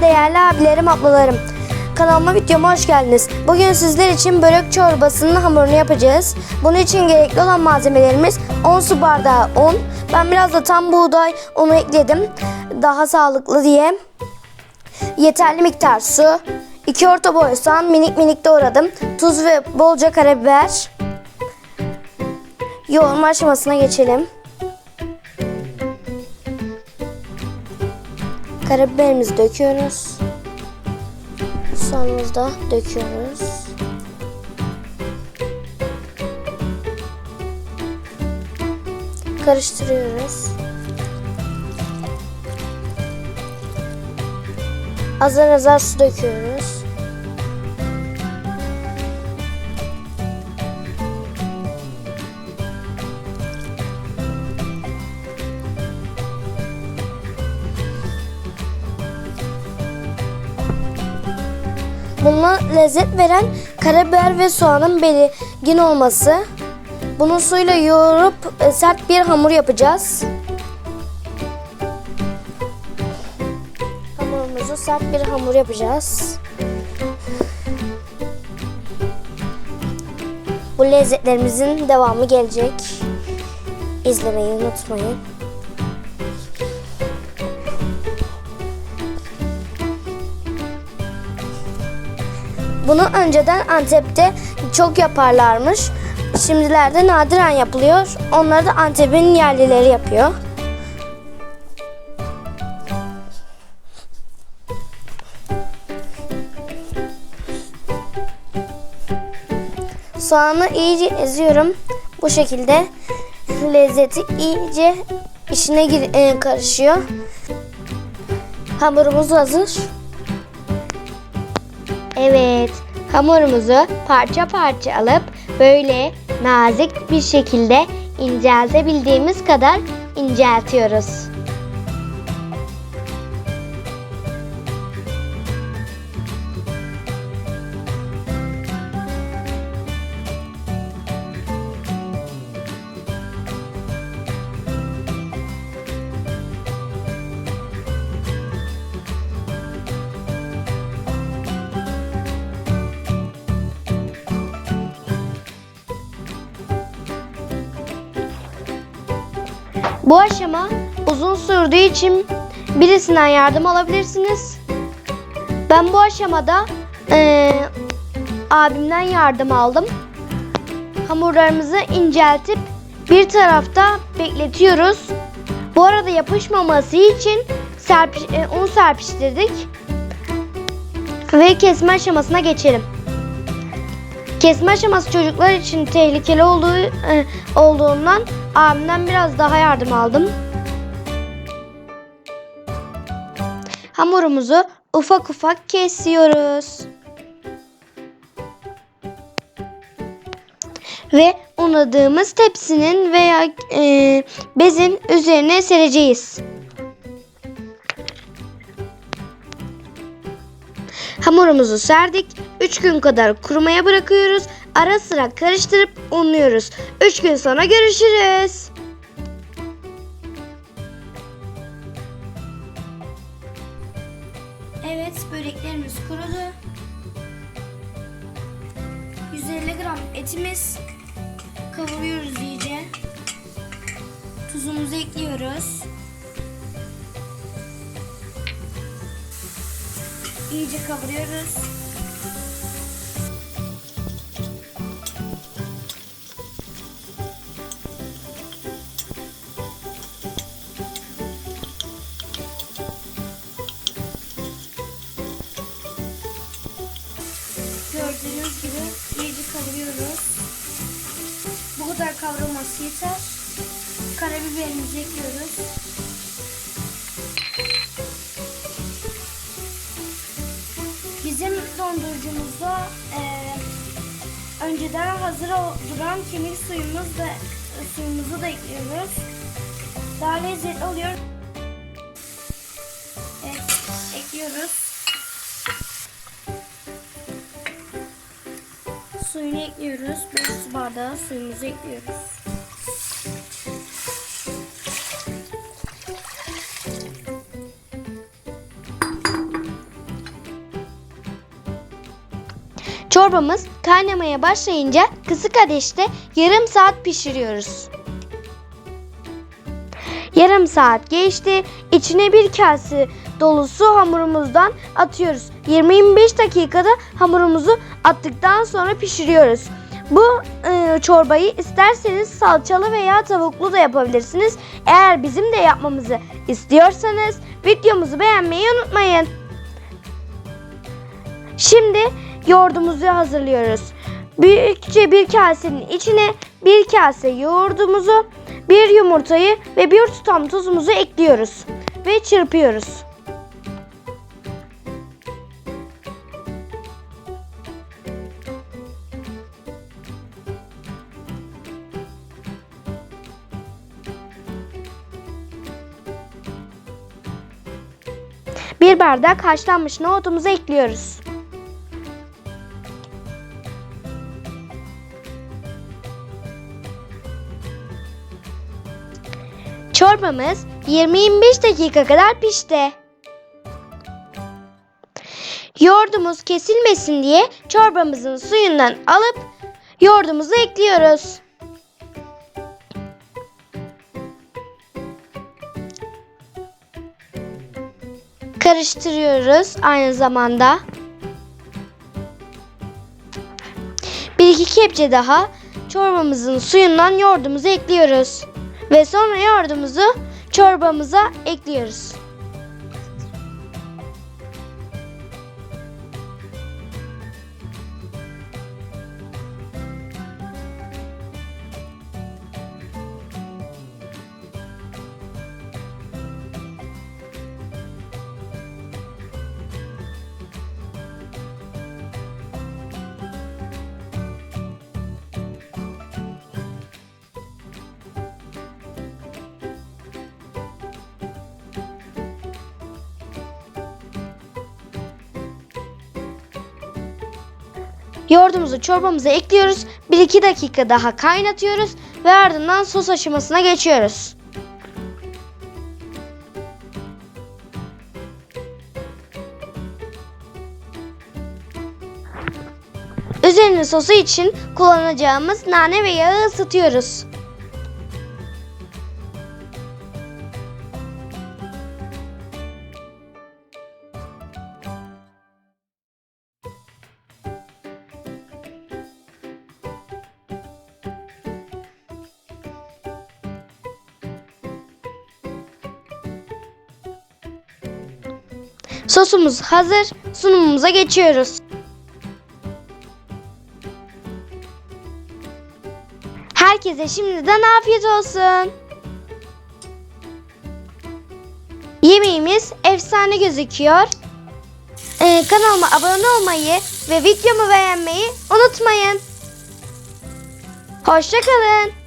Değerli abilerim, ablalarım. Kanalıma videoma hoş geldiniz. Bugün sizler için börek çorbasının hamurunu yapacağız. Bunun için gerekli olan malzemelerimiz 10 su bardağı un. Ben biraz da tam buğday unu ekledim. Daha sağlıklı diye. Yeterli miktar su. 2 orta boy soğan minik minik doğradım. Tuz ve bolca karabiber. Yoğurma aşamasına geçelim. Karabiberimizi döküyoruz. Soğanımızı döküyoruz. Karıştırıyoruz. Azar azar su döküyoruz. Buna lezzet veren karabiber ve soğanın belirgin olması. Bunu suyla yoğurup e, sert bir hamur yapacağız. Hamurumuzu sert bir hamur yapacağız. Bu lezzetlerimizin devamı gelecek. İzlemeyi unutmayın. Bunu önceden Antep'te çok yaparlarmış. Şimdilerde nadiren yapılıyor. Onları da Antep'in yerlileri yapıyor. Soğanı iyice eziyorum. Bu şekilde lezzeti iyice işine gir- e, karışıyor. Hamurumuz hazır. Evet, hamurumuzu parça parça alıp böyle nazik bir şekilde inceltebildiğimiz kadar inceltiyoruz. Bu aşama uzun sürdüğü için birisinden yardım alabilirsiniz. Ben bu aşamada eee, abimden yardım aldım. Hamurlarımızı inceltip bir tarafta bekletiyoruz. Bu arada yapışmaması için serpiş, e, un serpiştirdik. Ve kesme aşamasına geçelim. Kesme aşaması çocuklar için tehlikeli olduğu e, olduğundan abimden biraz daha yardım aldım. Hamurumuzu ufak ufak kesiyoruz. Ve unladığımız tepsinin veya e, bezin üzerine sereceğiz. Hamurumuzu serdik. 3 gün kadar kurumaya bırakıyoruz. Ara sıra karıştırıp unluyoruz. 3 gün sonra görüşürüz. Evet böreklerimiz kurudu. 150 gram etimiz. Kavuruyoruz iyice. Tuzumuzu ekliyoruz. İyice kavuruyoruz. Kadar kavrulması yeter. Karabiberimizi ekliyoruz. Bizim dondurucumuzda eee, önceden hazır duran kemik suyumuz da suyumuzu da ekliyoruz. Daha lezzetli oluyor. Evet, ekliyoruz. suyunu ekliyoruz. 5 su bardağı suyumuzu ekliyoruz. Çorbamız kaynamaya başlayınca kısık ateşte yarım saat pişiriyoruz. Yarım saat geçti. İçine bir kase dolusu hamurumuzdan atıyoruz. 20-25 dakikada hamurumuzu attıktan sonra pişiriyoruz. Bu e, çorbayı isterseniz salçalı veya tavuklu da yapabilirsiniz. Eğer bizim de yapmamızı istiyorsanız videomuzu beğenmeyi unutmayın. Şimdi yoğurdumuzu hazırlıyoruz. Büyükçe bir kasenin içine bir kase yoğurdumuzu, bir yumurtayı ve bir tutam tuzumuzu ekliyoruz ve çırpıyoruz. Bir bardak haşlanmış nohutumuzu ekliyoruz. Çorbamız 20-25 dakika kadar pişti. Yoğurdumuz kesilmesin diye çorbamızın suyundan alıp yoğurdumuzu ekliyoruz. Karıştırıyoruz aynı zamanda. Bir iki kepçe daha çorbamızın suyundan yoğurdumuzu ekliyoruz. Ve sonra yoğurdumuzu çorbamıza ekliyoruz. Yoğurdumuzu çorbamıza ekliyoruz. 1-2 dakika daha kaynatıyoruz ve ardından sos aşamasına geçiyoruz. Üzerine sosu için kullanacağımız nane ve yağı ısıtıyoruz. Sosumuz hazır. Sunumumuza geçiyoruz. Herkese şimdiden afiyet olsun. Yemeğimiz efsane gözüküyor. Ee, kanalıma abone olmayı ve videomu beğenmeyi unutmayın. Hoşçakalın.